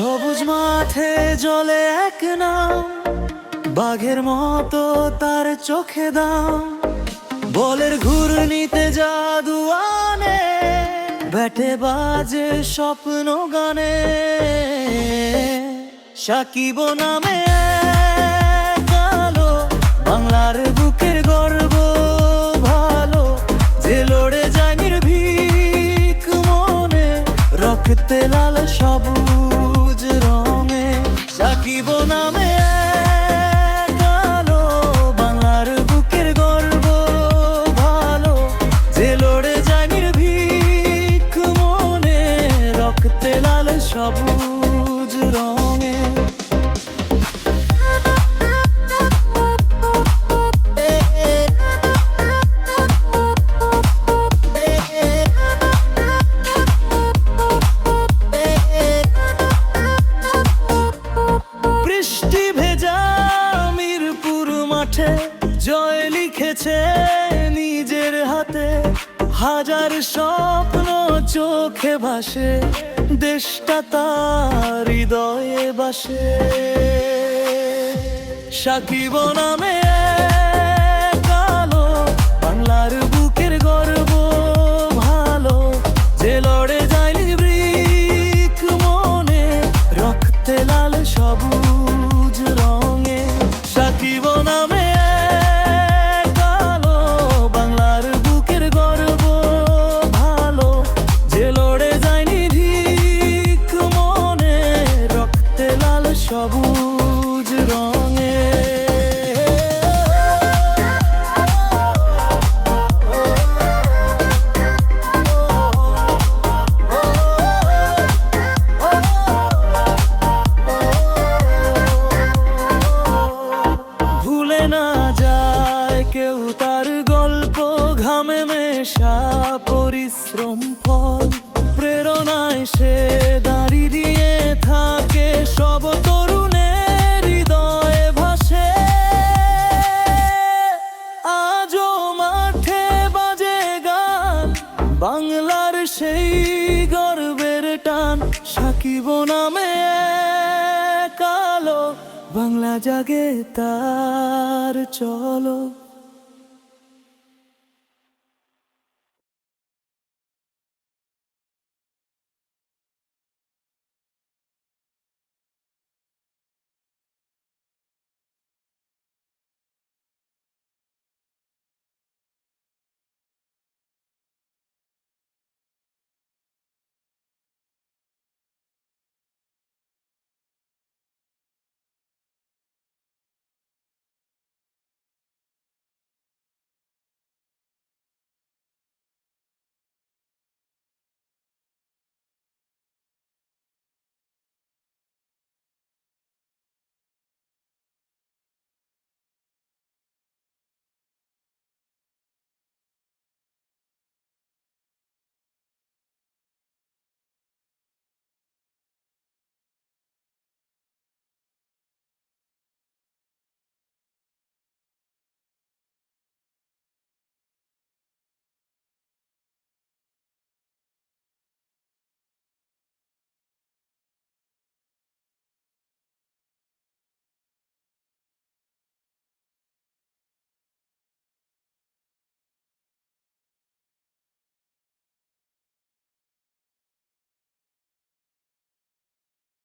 সবুজ মাঠে জলে এক নাম, বাঘের মতো তার চোখে দাম। বলের ঘুরনিতে জাদু আনে, ব্যাটে বাজে স্বপ্ন গানে। সাকিব নামে কালো বাংলার Hello. হাজার স্বপ্ন চোখে ভাসে দেশটা তার হৃদয়ে বাসে। সাকিব নামে বাংলার সেই গর্বের টান সাকিব নামে কালো বাংলা জাগে তার চলো।